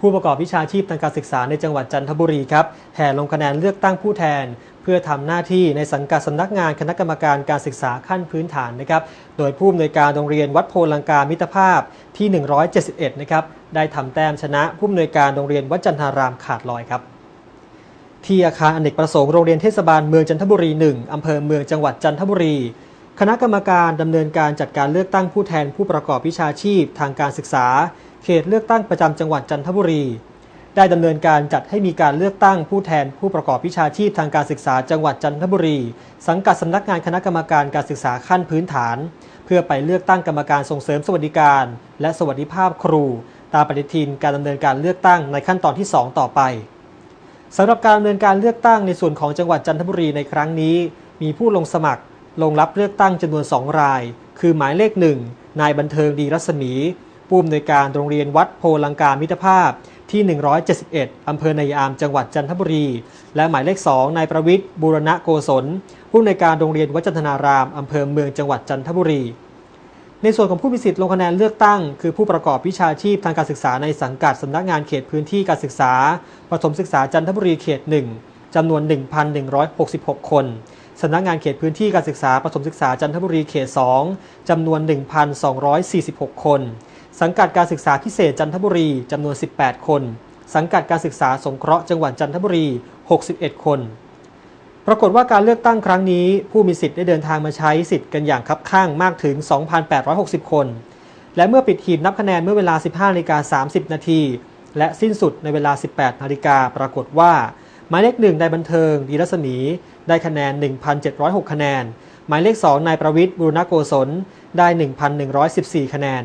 ผู้ประกอบวิชาชีพทางการศึกษาในจังหวัดจันทบุรีครับแห่ลงคะแนนเลือกตั้งผู้แทน เพื่อทำหน้าที่ในสังกัดสำนักงานคณะกรรมการการศึกษาขั้นพื้นฐานนะครับโดยผู้อำนวยการโรงเรียนวัดโพลังกามิตรภาพที่ 171 นะครับได้ทำแต้มชนะผู้อำนวยการโรงเรียนวัดจันทารามขาดลอยครับที่อาคารอเนกประสงค์โรงเรียนเทศบาลเมืองจันทบุรี 1 อำเภอเมืองจังหวัดจันทบุรี คณะกรรมการดำเนินการจัดการเลือกตั้งผู้แทนผู้ประกอบวิชาชีพทางการศึกษา เขตเลือกตั้งประจำจังหวัดจันทบุรี ได้ดำเนินการจัดให้มีการเลือกตั้งผู้แทนผู้ประกอบวิชาชีพทางการศึกษาจังหวัดจันทบุรี สังกัดสำนักงานคณะกรรมการการศึกษาขั้นพื้นฐาน เพื่อไปเลือกตั้งกรรมการส่งเสริมสวัสดิการ และสวัสดิภาพครู ตามปฏิทินการดำเนินการเลือกตั้งในขั้นตอนที่ 2 ต่อไปสำหรับการดำเนินการเลือกตั้งในส่วนของจังหวัดจันทบุรีในครั้งนี้ มีผู้ลงสมัคร ลงรับเลือกตั้งจำนวน 2 ราย คือหมายเลข 1 นายบันเทิงดีรัศมี ผู้อำนวยการโรงเรียนวัดโพลังกามิตรภาพที่ 171 อำเภอนายาม จังหวัดจันทบุรี และหมายเลข 2 นายประวิทย์บูรณะโกศล ผู้อำนวยการโรงเรียนวัจันทนาราม อำเภอเมืองจังหวัดจันทบุรี ในส่วนของผู้มีสิทธิ์ลงคะแนนเลือกตั้ง คือผู้ประกอบวิชาชีพทางการศึกษาในสังกัดสำนักงานเขตพื้นที่การศึกษาประถมศึกษาจันทบุรีเขต 1จำนวน 1,166 คนสำนักงานเขตพื้นที่การศึกษาประถมศึกษาจันทบุรีเขต 2จำนวน 1,246 คน สังกัดการศึกษาพิเศษจันทบุรีจำนวน 18 คน สังกัดการศึกษาสงเคราะห์จังหวัดจันทบุรี 61 คน ปรากฏว่าการเลือกตั้งครั้งนี้ ผู้มีสิทธิ์ได้เดินทางมาใช้สิทธิ์กันอย่างคับข้างมากถึง 2,860 คน และเมื่อปิดหีบนับคะแนนเมื่อเวลา 15นาฬิกา30 นาทีและสิ้นสุดในเวลา 18นาฬิกาปรากฏว่า หมายเลขหนึ่งนายบันเทิง ดีรัศมี ได้คะแนน 1,706 คะแนน หมายเลข2นายประวิทย์บุรณโกศล ได้ 1,114 คะแนน